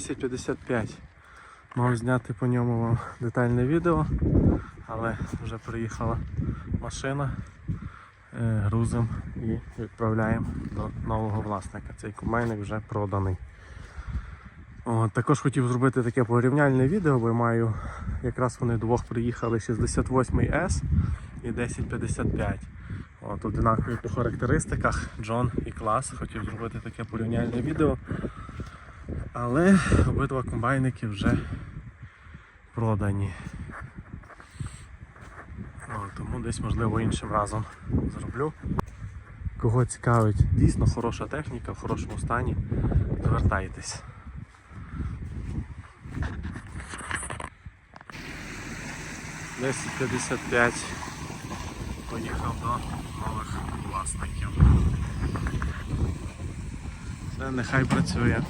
10.55. Мав зняти по ньому вам детальне відео, але вже приїхала машина, е, грузимо і відправляємо до нового власника. Цей комбайник вже проданий. От, також хотів зробити таке порівняльне відео, бо я маю якраз вони двох приїхали 68S і 1055. От, одинакові по характеристиках Джон і клас. Хотів зробити таке порівняльне відео. Але обидва комбайники вже продані. О, тому десь можливо іншим разом зроблю. Кого цікавить, дійсно хороша техніка, в хорошому стані, звертайтесь. П'ятдесят п'ять поїхав до нових власників. Це нехай працює.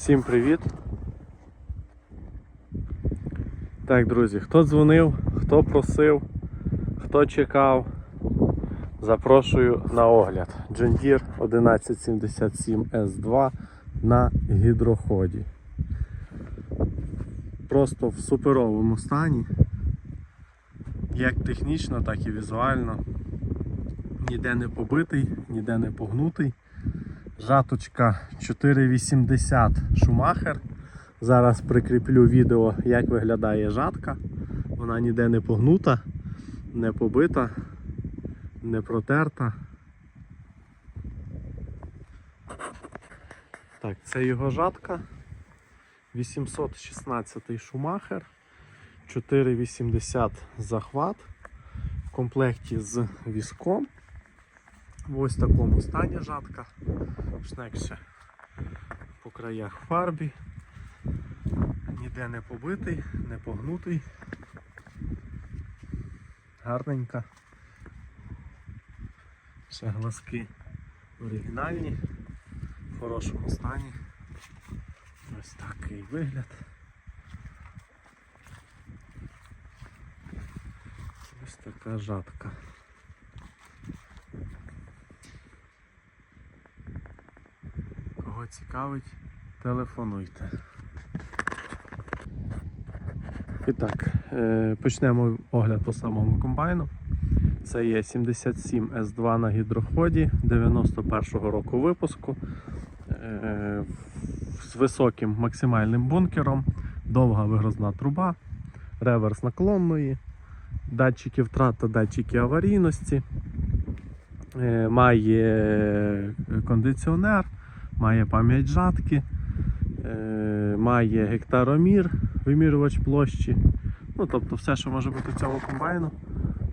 Всім привіт! Так, друзі, хто дзвонив, хто просив, хто чекав, запрошую на огляд. John Deere 1177 S2 на гідроході. Просто в суперовому стані, як технічно, так і візуально. Ніде не побитий, ніде не погнутий. Жаточка 480 Шумахер. Зараз прикріплю відео, як виглядає жатка. Вона ніде не погнута, не побита, не протерта. Так, це його жатка. 816 Шумахер, 480 захват в комплекті з візком. В ось такому стані жатка. Шнек ще по краях фарбі. Ніде не побитий, не погнутий. Гарненька. Ще глазки оригінальні, в хорошому стані. Ось такий вигляд. Ось така жатка. Кого цікавить, телефонуйте. І так, е, почнемо огляд по самому комбайну. Це є 77 S2 на гідроході 91-го року випуску. е, З високим максимальним бункером, довга вигрозна труба, реверс наклонної, датчики втрат та датчики аварійності. Е, Має кондиціонер, має пам'ять жатки, е, має гектаромір, вимірювач площі. Ну, тобто все, що може бути в цьому комбайну,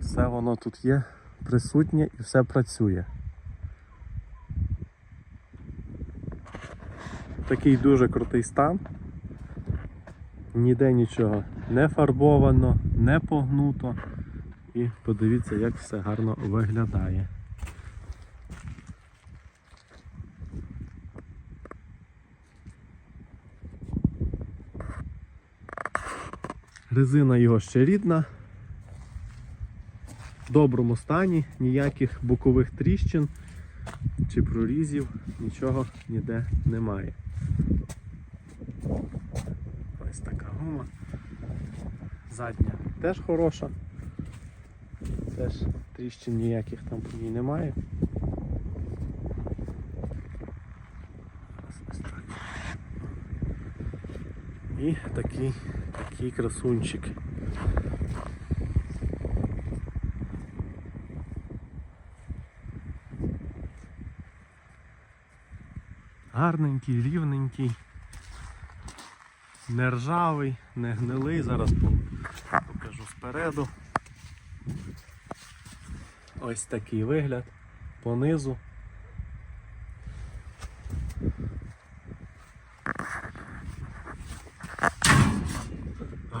все воно тут є присутнє і все працює. Такий дуже крутий стан. Ніде нічого не фарбовано, не погнуто. І подивіться, як все гарно виглядає. Резина його ще рідна, в доброму стані, ніяких бокових тріщин чи прорізів, нічого ніде немає. Ось така гума. Задня теж хороша. Теж тріщин ніяких там по ній немає. І такий, такий красунчик. Гарненький, рівненький, не ржавий, не гнилий. Зараз покажу спереду. Ось такий вигляд понизу.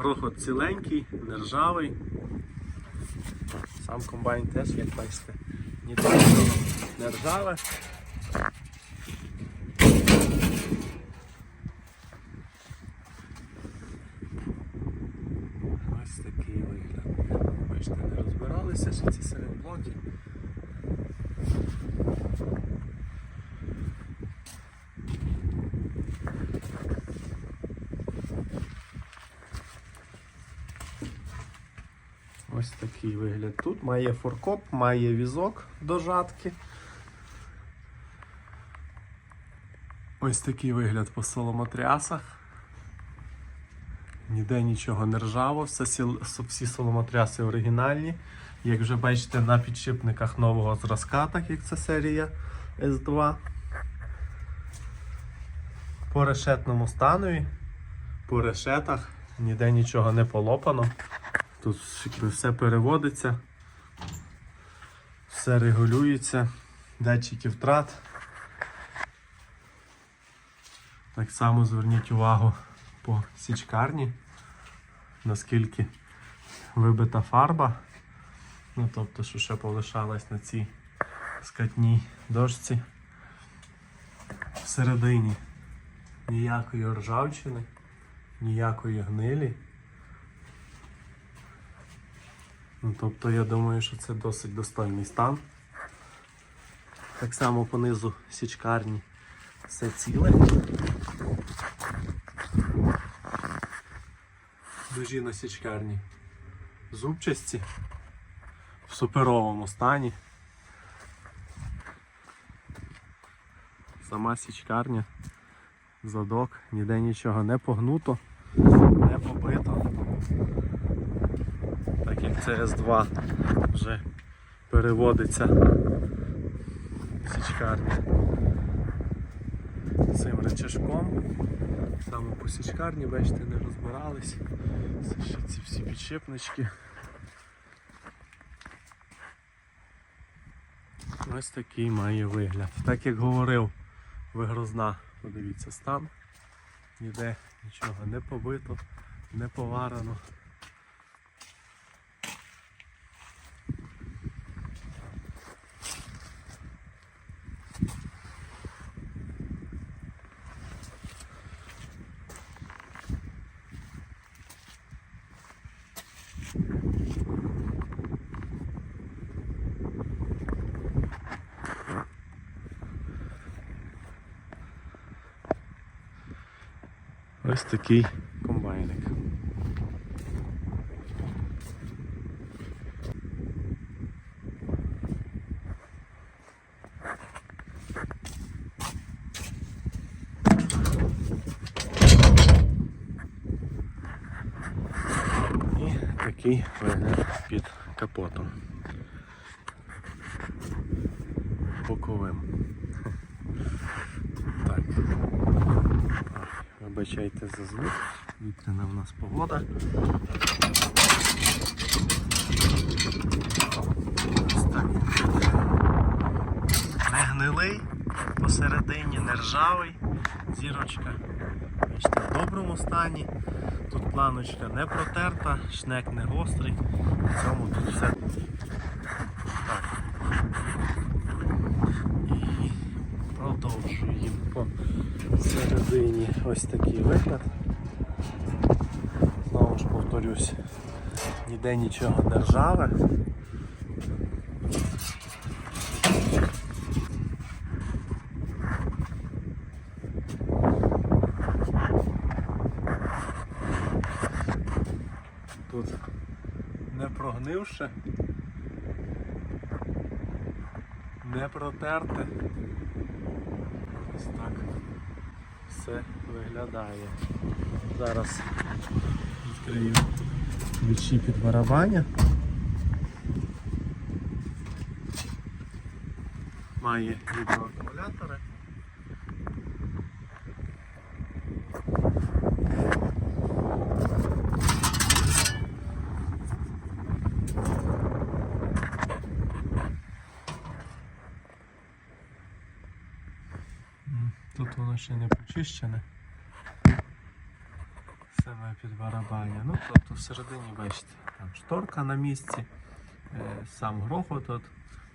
Грохот ціленький, не ржавий. Сам комбайн теж, як бачите, нічого не ржаве. бачите, не розбиралися ще ці середблоки. Ось такий тут. Має форкоп, має візок до жатки. Ось такий вигляд по соломотрясах. Ніде нічого не ржаво, все всі соломотряси оригінальні. Як вже бачите, на підшипниках нового зразка, так як це серія S2. По решетному станові, по решетах ніде нічого не полопано. Тут все переводиться, все регулюється, датчики втрат. Так само зверніть увагу по січкарні, наскільки вибита фарба. Ну, тобто, що ще полишалось на цій скатній дошці. Всередині ніякої ржавчини, ніякої гнилі. Ну, тобто я думаю, що це досить достойний стан. Так само понизу січкарні все ціле. Дужі на січкарні зубчасті в суперовому стані. Сама січкарня, задок, ніде нічого не погнуто, не побито. Так як це С2 вже переводиться січкарня цим речашком. Саме по січкарні, бачите, не розбирались. Це ще ці всі підшипнички. Ось такий має вигляд. Так як говорив вигрозна, подивіться стан. Ніде нічого не побито, не поварено. Ось такий комбайник. І такий вигляд під капотом. Боковим. Так. Вибачайте за звук. Вітряна в нас погода. Ось. Не гнилий, посередині не ржавий, зірочка. Бачите, в доброму стані. Тут планочка не протерта, шнек не гострий. В цьому тут все. Так. І продовжуємо по середині ось такий вигляд. Знову ж повторюсь, ніде нічого не ржаве. Не прогнивши, не протерте. Ось так все виглядає. Зараз відкрию ключі під барабаня. Має гідроакумулятори. Воно ще не почищене. Саме під барабаня. Ну, тобто всередині, бачите, там шторка на місці, е, сам грохот от,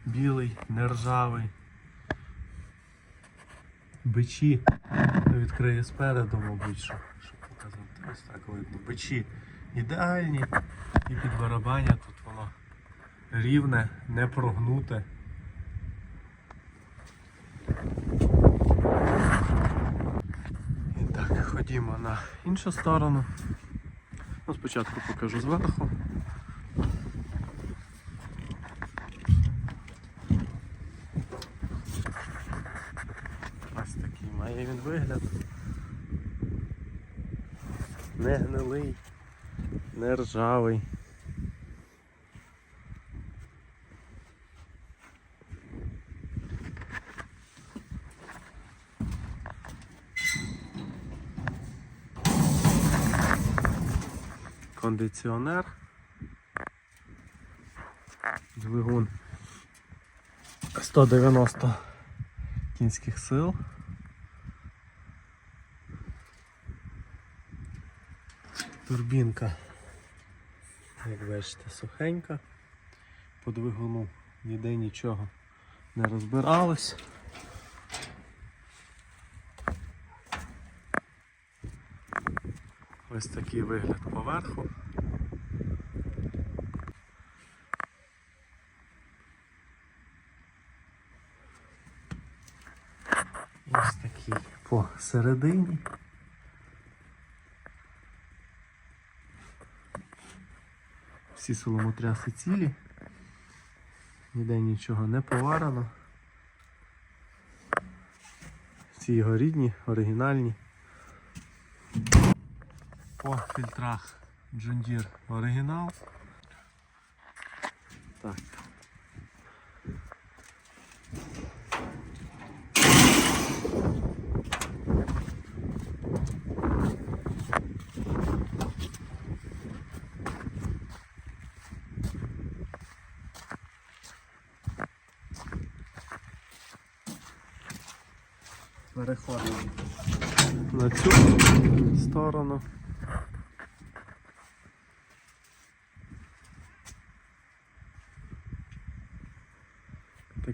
білий, нержавий. Бичі відкриє спереду, мабуть, щоб, щоб показати. Ось так видно. Бичі ідеальні. І під барабаня тут воно рівне, не прогнуте. І так, ходімо на іншу сторону. Ну, спочатку покажу зверху. Ось такий має він вигляд. Не гнилий, не ржавий. Кондиціонер. Двигун 190 кінських сил. Турбінка, як бачите, сухенька. По двигуну ніде нічого не розбиралось. Ось такий вигляд поверху. Ось такий посередині. Всі соломотряси цілі. Ніде нічого не поварено. Всі його рідні, оригінальні. По фільтрах Deere оригінал. Так. Переходимо на цю сторону.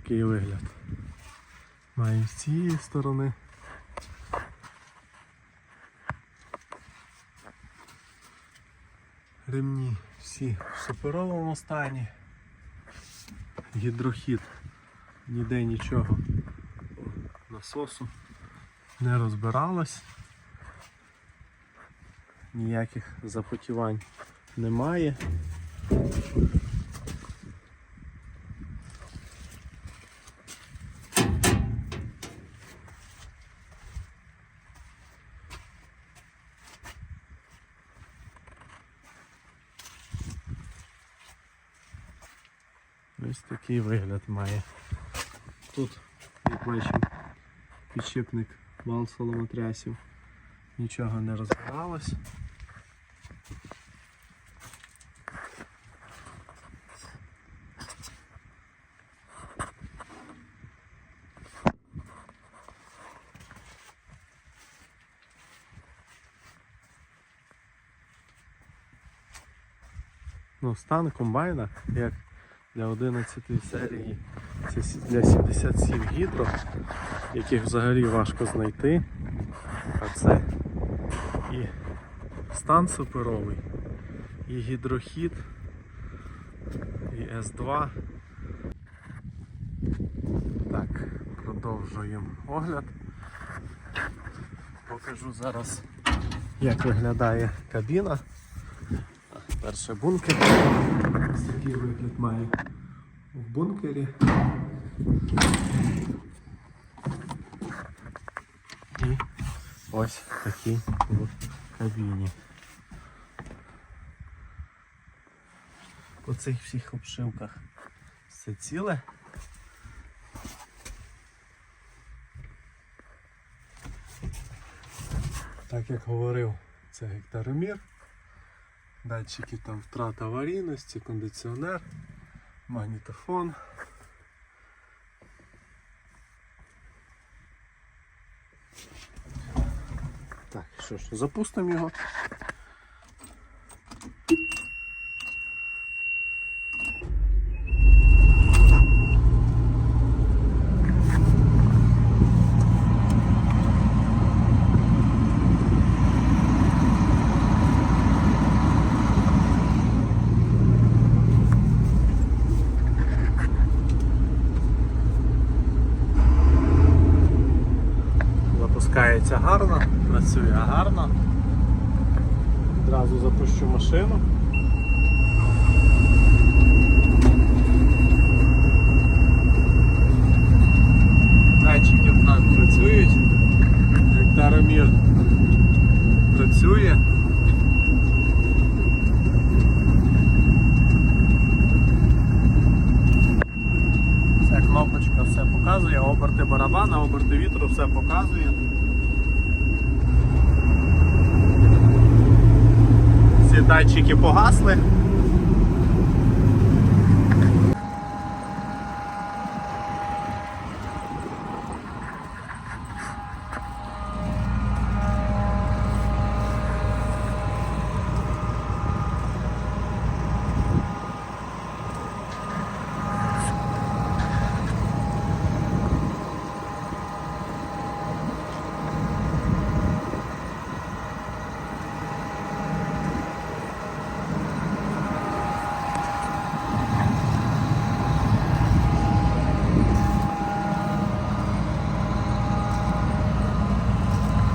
Такий вигляд. Має з цієї сторони. Ремні всі в суперовому стані. Гідрохід. Ніде нічого насосу не розбиралось. Ніяких запотівань немає. Ось такий вигляд має. Тут, як бачимо, підшипник вал соломотрясів. Нічого не розбиралось. Ну, стан комбайна, як для 11 серії, це для 77 гідро, яких взагалі важко знайти. А це і стан суперовий, і гідрохід, і С2. Так, продовжуємо огляд. Покажу зараз, як виглядає кабіна. Перше бункер. Такий вигляд має в бункері. І ось такий в кабіні. По цих всіх обшивках все ціле. Так як говорив, це гектаромір. Датчики там втрата аварійності, кондиціонер, магнітофон. Так, що ж, запустимо його. машину. Всі датчики погасли.